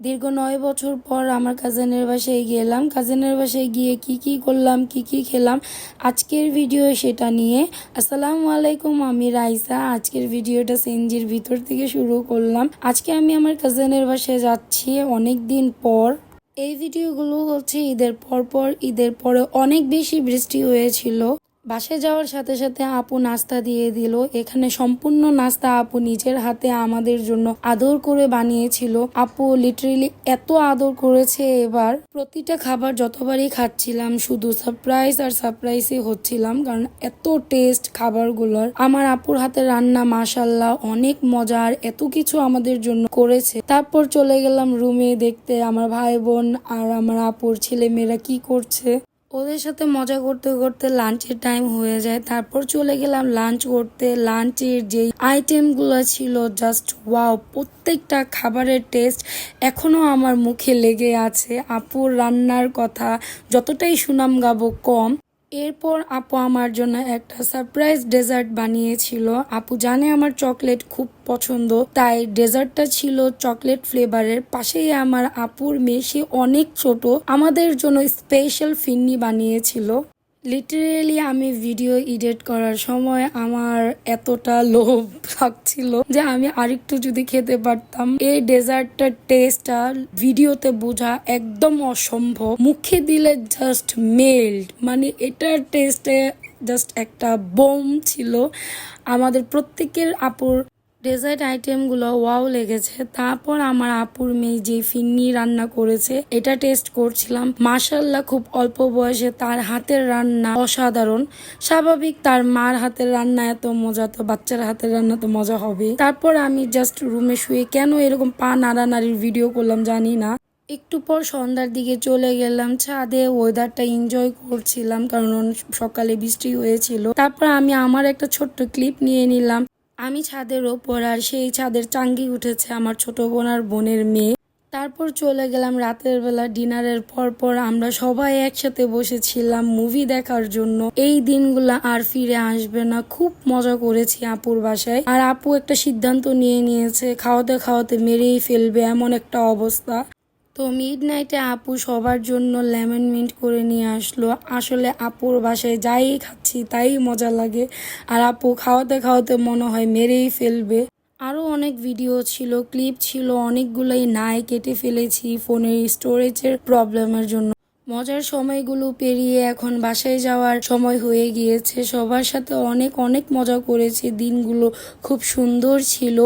দীর্ঘ নয় বছর পর আমার কাজিনের বাসায় গেলাম। কাজিনের বাসায় গিয়ে কি কি করলাম, কি কি খেলাম, আজকের ভিডিও সেটা নিয়ে। আসসালামু আলাইকুম, আমি রাইসা। আজকের ভিডিওটা সেনজির ভিতর থেকে শুরু করলাম। আজকে আমি আমার কাজিনের বাসায় যাচ্ছি অনেক দিন পর। এই ভিডিওগুলো হচ্ছে ঈদের পর পর, ঈদের পরে অনেক বেশি বৃষ্টি হয়েছিল। বাসে যাওয়ার সাথে সাথে আপু নাস্তা দিয়ে দিল। এখানে সম্পূর্ণ নাস্তা আপু নিজের হাতে আমাদের জন্য আদর করে বানিয়েছিল। আপু লিটারেলি এত আদর করেছে এবার। প্রতিটা খাবার যতবারই খাচ্ছিলাম, শুধু সারপ্রাইজ আর সারপ্রাইজই হচ্ছিলাম, কারণ এত টেস্ট খাবারগুলোর। আমার আপুর হাতে রান্না মাসাল্লাহ অনেক মজার এত কিছু আমাদের জন্য করেছে। তারপর চলে গেলাম রুমে দেখতে আমার ভাই বোন আর আমার আপুর ছেলে মেয়েরা কি করছে। ওদের সাথে মজা করতে করতে লাঞ্চের টাইম হয়ে যায়। তারপর চলে গেলাম লাঞ্চ করতে। লাঞ্চের যে আইটেমগুলো ছিল জাস্ট ওয়াও প্রত্যেকটা খাবারের টেস্ট এখনও আমার মুখে লেগে আছে। আপুর রান্নার কথা, যতটাই সুনাম গাবো কম। এরপর আপু আমার জন্য একটা সারপ্রাইজ ডেজার্ট বানিয়েছিল। আপু জানে আমার চকলেট খুব পছন্দ, তাই ডেজার্টটা ছিল চকলেট ফ্লেভারের পাশেই আমার আপুর মেয়ে অনেক ছোট, আমাদের জন্য স্পেশাল ফিন্নি বানিয়েছিল। লিটারেলি আমি ভিডিও এডিট করার সময় আমার এতটা লোভ লাগছিল যে আমি আরেকটু যদি খেতে পারতাম, এই ডেজার্টটার টেস্টটা ভিডিওতে বোঝা একদম অসম্ভব। মুখে দিলে জাস্ট মেল্ট মানে এটার টেস্টে জাস্ট একটা বোম ছিল। আমাদের প্রত্যেকের আপুর ডেজার্ট আইটেমগুলো ওয়াও লেগেছে। তারপর আমার আপুর মেয়ে যে ফিন্নি রান্না করেছে, এটা টেস্ট করছিলাম। মাসাল্লাহ খুব অল্প বয়সে তার হাতের রান্না অসাধারণ। স্বাভাবিক তার মার হাতের রান্না এত মজা, তো বাচ্চার হাতের রান্না তো মজা হবে তারপর আমি জাস্ট রুমে শুয়ে কেন এরকম পা নাড়ানাড়ির ভিডিও করলাম জানি না। একটু পর সন্ধ্যার দিকে চলে গেলাম ছাদে ওয়েদারটা এনজয় করছিলাম কারণ সকালে বৃষ্টি হয়েছিল। তারপর আমি আমার একটা ছোট্ট ক্লিপ নিয়ে নিলাম। আমি ছাদের ওপর আর সেই ছাদের চাঙ্গি উঠেছে আমার ছোট বোন আর বোনের মেয়ে। তারপর চলে গেলাম রাতের বেলা ডিনারের পর পর আমরা সবাই একসাথে বসেছিলাম মুভি দেখার জন্য। এই দিনগুলো আর ফিরে আসবে না। খুব মজা করেছি আপুর বাসায়। আর আপু একটা সিদ্ধান্ত নিয়ে নিয়েছে, খাওয়াতে খাওয়াতে মেরেই ফেলবে এমন একটা অবস্থা। তো মিড নাইটে আপু সবার জন্য লেমন মিন্ট করে নিয়ে আসলো। আসলে আপুর বাসায় যাই খাচ্ছি তাই মজা লাগে। আর আপু খাওয়াতে খাওয়াতে মনে হয় মেরেই ফেলবে। আরও অনেক ভিডিও ছিল ক্লিপ ছিল, অনেকগুলোই নাই কেটে ফেলেছি ফোনের স্টোরেজের প্রবলেমের জন্য। মজার সময়গুলো পেরিয়ে এখন বাসায় যাওয়ার সময় হয়ে গিয়েছে। সবার সাথে অনেক অনেক মজা করেছি। দিনগুলো খুব সুন্দর ছিল।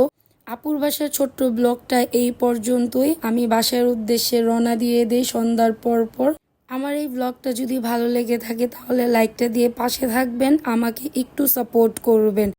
আপুর বাসার ছোট্ট ব্লগটা এই পর্যন্তই। আমি বাসার উদ্দেশ্যে রওনা দিয়ে দেই সন্ধ্যার পর পর। আমার এই ব্লগটা যদি ভালো লেগে থাকে তাহলে লাইকটা দিয়ে পাশে থাকবেন, আমাকে একটু সাপোর্ট করবেন।